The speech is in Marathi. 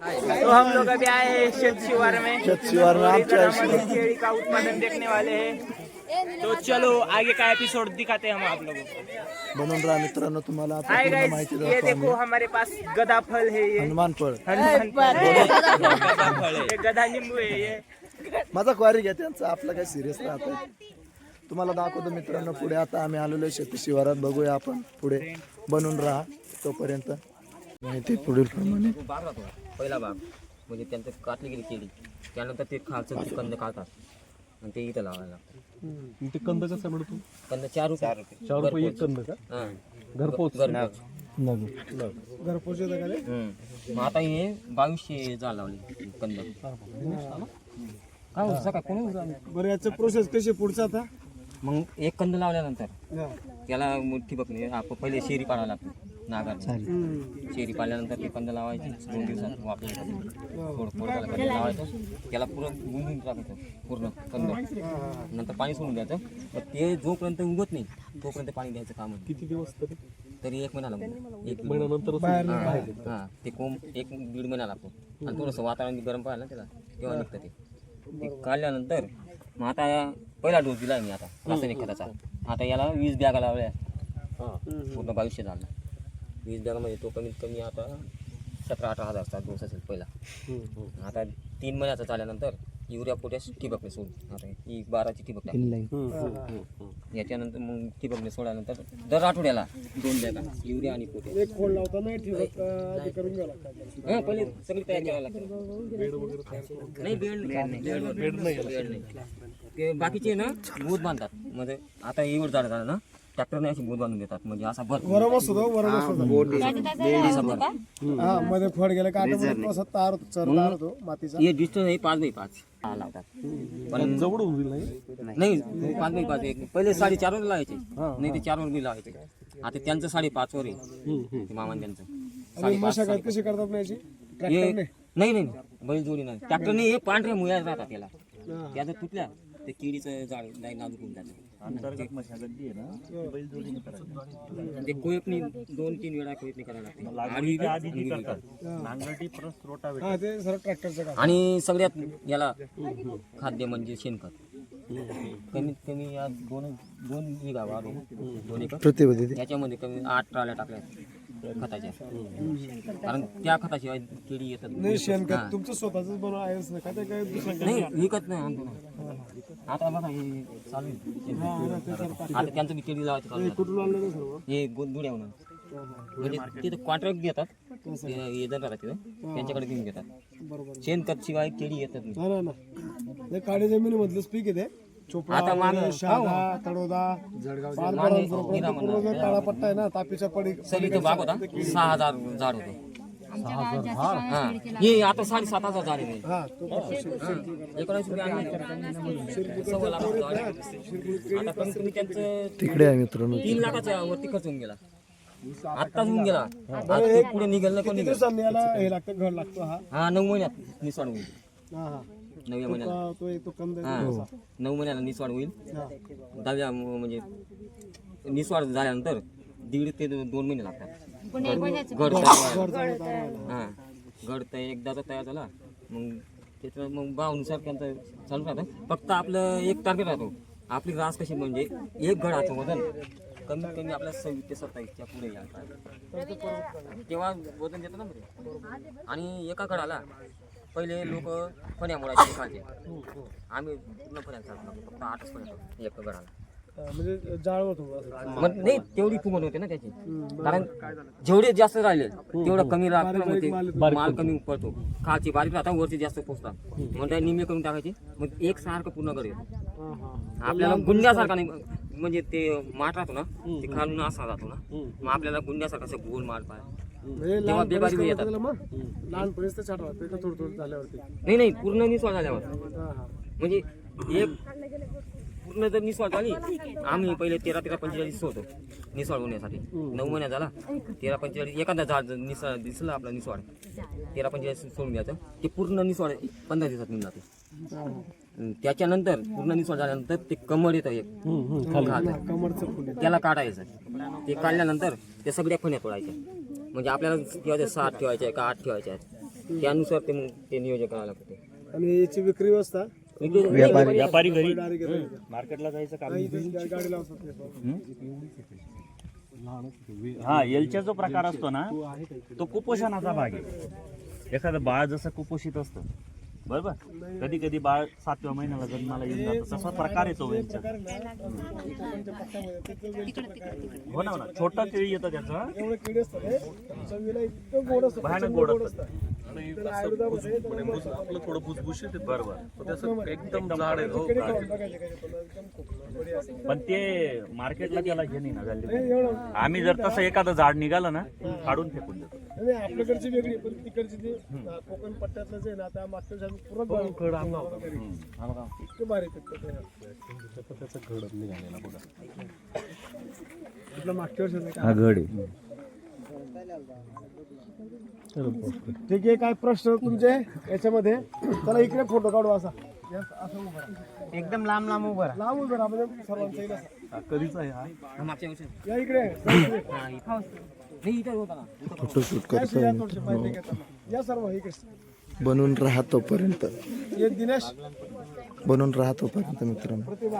तो हम लोग अभी आए हैं शिवार में। शिवार में, आप क्या? केड़ी का उत्पादन देखने वाले हैं। तो चलो आगे का एपिसोड दिखाते हैं हम आप लोगों को। बनून राहा मित्रांनो तुम्हाला ये देखो हमारे पास गदा फल है ये। हनुमान फल है। गदा फल है ये गदा नींबू है ये। माझा क्वारी घ्या त्यांचा आपलं काही सिरियस राहत तुम्हाला दाखवतो मित्रांनो पुढे आता आम्ही आलेलो शेती शिवारात. बघूया आपण पुढे बनून राहा तोपर्यंत. माहिती पुढील प्रमाणे. तो राहतो पहिला बाग. म्हणजे त्यांचं काटली गेली केली त्यानंतर ते खालचं ते कंद काढतात. आणि ते इथं लावायला लागतं. ते कंद कसं मिळतो कंद चार रुपये. चार रुपये. एक कंद का? हां. घरपोच. घरपोच. घरपोच हम्म. मग आता हे बावीसशे झाड लावले कंद. काय होतं सकाळ कोणी होतं? बरं याचं प्रोसेस कशी पुढचा आता? मग एक कंद लावल्यानंतर त्याला मग ठिबक नाही आपण पहिले शेरी पाडावं लागतं. नागार शेरी पाडल्यानंतर ते कंद लावायचे. दोन दिवसात वापरायचं लावायचं. त्याला पुरं गुंजून टाकायचं. पूर्ण कंद. नंतर पाणी सोडून द्यायचं. तर ते जोपर्यंत उगत नाही तोपर्यंत पाणी द्यायचं काम. किती दिवस तरी? तरी एक महिना लागतो. एक महिन्यानंतर हा. ते कोंब एक दीड महिना लागतो. आणि थोडंसं वातावरण गरम पाहिलं ना त्याला तेव्हा निघतं ते. ते काढल्यानंतर मग आता पहिला डोस दिला मी आता रासायनिक खताचा. आता याला वीस बॅगा लावल्या. पूर्ण बावीसशे झाला. वीस बॅगामध्ये तो कमीत कमी आता सतरा अठरा हजारचा डोस असेल पहिला. आता तीन महिन्याचा झाल्यानंतर युरिया पोटॅश ठिबकने सोड आता ही बाराची ठिबक याच्यानंतर मग ठिबकने सोडल्यानंतर दर आठवड्याला दोन बॅगा युरिया आणि पोटॅश. हा पहिले सगळी तयार करायला लागते. नाही बेड नाही. बेड नाही. बेड नाही ते बाकीचे ना बोध बांधतात. म्हणजे आता एवढं झाड झालं ना ट्रॅक्टरने अशी बोध बांधून देतात. म्हणजे असा भर. वरमच असा भर. हा मध्ये फळ गेलं का ऑटोमॅटिक असा तार होतो चर तार होतो मातीचा. हे डिस्टन्स आहे पाच बाय पाच. हा लावतात. पण जवळ होईल नाही. नाही पाच बाय पाच. एक पहिले साडेचार वर लावायचे. नाही ते चार वर बी लावायचे. आता त्यांचं साडेपाच वर आहे. ते मामान त्यांचं. मशागत कशी करतात ना याची? हे नाही नाही बैलजोडी नाही. ट्रॅक्टरने हे पांढऱ्या मुया राहतात त्याला. त्याचं तुटल्या ते केळीचं झाड नाही नाजूक होऊन जातं. ते कोयपणी दोन तीन वेळा कोयपणी करायला लागते. आणि हा ते सर्व ट्रॅक्टरचं काम. आणि सगळ्यात याला खाद्य म्हणजे शेणखत. कमीत कमी या दोन दोन वाढू दोन एकर. त्याच्यामध्ये कमी आठ ट्राल्या टाकल्या खताच्या. कारण त्या खताशिवाय केळी येतात नाही शेणखत तुमचं स्वतःच आहेच ना. काय विकत नाही. आता बघा हे चालू आहे. आता त्यांचं केळी लावायचं चालू आहे. कुठून आणलं ना सर्व हे दुड्यावरून म्हणजे तिथे कॉन्ट्रॅक्ट घेतात ते हे तिथं त्यांच्याकडे घेऊन घेतात. बरोबर शेणखत शिवाय केळी येतात नाही. ना ना काळी जमीन मधलंच पीक आहे ते. चोपडा आता मागं- वगैरे, शहादा तडोदा जळगाव पूर्ण जो काळा पट्टा आहे ना तापीच्या पडी सर इथं बाग होता. सहा हजार झाड होते. हा. हे. आता साडेसात हजार हा हा. त्यांचं तिकडे आहे मित्रांनो. तीन लाखाच्या वरती खर्च होऊन गेला. आत्ताच होऊन गेला. पुढे निघेल हे लागतं घर लागतो हा? हा नऊ महिन्यात निसवाड होईल. हा हा. नवव्या महिन्याला. हा. नऊ महिन्याला निसवाड होईल. दहाव्या म्हणजे निसवाड झाल्यानंतर दीड ते दोन महिने लागतात. हा तयार. एकदाचा तयार. झाला. मग त्याचं मग भावनुसार त्यांचं चालू राहतं. फक्त आपलं एक टार्गेट राहतो. आपली रास कशी म्हणजे एक गडाचं वजन कमीत कमी आपल्या सव्वीस ते सत्तावीसच्या पुढे यायला पाहिजे. तेव्हा वजन देतं ना मध्ये आणि एका गडाला पहिले लोक फण्या मोडायचे खायचे आम्ही पूर्ण फण्या चालतो फक्त आठच फण्या एका गडाला म्हणजे जाळ होतो असं. मग नाही तेवढी होते ना त्याची. कारण जेवढे जास्त राहिले तेवढं कमी राहतं ना मग ते माल कमी पडतो. खालची बारीक राहतात वरची जास्त पोचतात. मग त्या निम्मे करून टाकायचे मग एक सारखं पूर्ण हा. आपल्याला गुंड्यासारखा नाही म्हणजे ते माठ राहतो ना ते खालून असा जातो ना. मग आपल्याला गुंड्यासारखा असं गोल माल पाहिजे. म्हणजे तेव्हा बेबारी येतात. लहानपणीच थोडं थोडं झाल्यावरती. नाही नाही पूर्ण निस्वाळ झाल्यावर. म्हणजे एक पूर्ण जर निस्वाळ झाली आम्ही पहिले तेरा तेरा पंचेचाळीस होतो. निस्वाळ होण्यासाठी. नऊ महिन्या झाला. तेरा पंचेचाळीस एखादा झाड निसळ दिसलं आपला निस्वाळ तेरा पंचेचाळीस सोडून द्यायचं. ते पूर्ण निस्वाळ पंधरा दिवसात निघून जाते. त्याच्यानंतर पूर्ण निस्वाळ झाल्यानंतर ते कमर येतं एक. आहे. त्याला काढायचं. ते काढल्यानंतर ते सगळ्या फण्या तोडायच्या. म्हणजे आपल्याला ठेवायचं सात ठेवायचे का आठ ठेवायचे आहेत. त्यानुसार ते मग ते नियोजन करावं लागतं. आणि याची विक्री व्यवस्था? व्यापारी व्यापारी घरी. डायरेक्ट घरी मार्केटला जायचं काम. हा एलचा जो प्रकार असतो ना तो कुपोषणाचा भाग आहे. एखादं बाळ जसं कुपोषित असतं. बरोबर? कधी कधी बाळ सातव्या महिन्याला जन्माला येऊन जातं. तसा प्रकार येतो हो ना हो छोटा केळी येतं त्याचा. इतकं गोड असतं. मसाला आपलं थोडं भुसभुशीत आहे बरोबर एकदम एकदम जाड आहे हो पण. पण ते मार्केटला त्याला हे नाही ना व्हॅल्यू आम्ही जर तसं एखादं झाड निघालं ना काढून फेकून देतो. नाही आपल्याकडची वेगळी पण तिकडची ती हा, कोकण पट्ट्यातलं जे आहे ना आता मागच्या वर्षी आम्ही पुरत बाळगलं. इतकं भारी पिकतं ते. त्याचं घड निघालेला बघा आपलं मागच्या वर्षी? हा घड आहे. ठीक आहे काय प्रश्न तुमचे याच्यामध्ये? चला इकडे फोटो काढू असा. या, असं उभं राहा. एकदम लांब लांब उभं राहा. लांब उभं राहा म्हणजे सर्वांचा येईल असं. कधीच आहे हा? या इकडे. नाही इथं होता ना फोटोशूट या करतोय या घेताना या सर्व इकडे. बनून राहा तोपर्यंत. एक दिनेश. बनून राहा तोपर्यंत मित्रांनो.